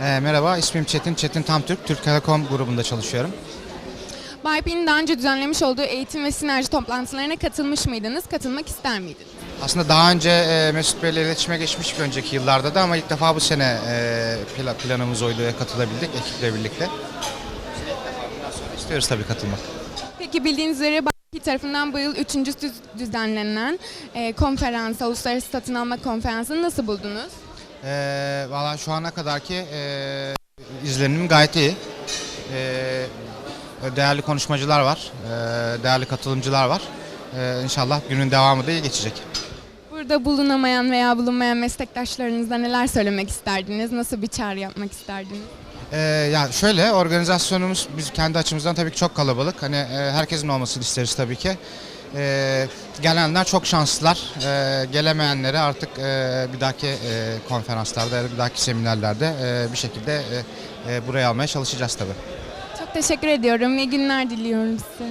Ee, merhaba, ismim Çetin. Çetin Tamtürk. Türk Telekom grubunda çalışıyorum. BIP'nin daha önce düzenlemiş olduğu eğitim ve sinerji toplantılarına katılmış mıydınız? Katılmak ister miydiniz? Aslında daha önce e, Mesut Bey'le iletişime geçmiştik önceki yıllarda da ama ilk defa bu sene e, pla- planımız oydu ve katılabildik ekiple birlikte. İstiyoruz tabii katılmak. Peki bildiğiniz üzere BIP tarafından bu yıl üçüncü düzenlenen e, konferans, Uluslararası Satın Alma Konferansı'nı nasıl buldunuz? E, Valla şu ana kadarki e, izlenimim gayet iyi. E, değerli konuşmacılar var, e, değerli katılımcılar var. E, inşallah günün devamı da iyi geçecek. Burada bulunamayan veya bulunmayan meslektaşlarınıza neler söylemek isterdiniz? Nasıl bir çağrı yapmak isterdiniz? Ee, ya şöyle organizasyonumuz biz kendi açımızdan tabii ki çok kalabalık. Hani e, herkesin olmasını isteriz tabii ki. Ee, gelenler çok şanslılar. Ee, gelemeyenleri artık e, bir dahaki e, konferanslarda bir dahaki seminerlerde e, bir şekilde e, e, buraya almaya çalışacağız tabii. Çok teşekkür ediyorum. İyi günler diliyorum size.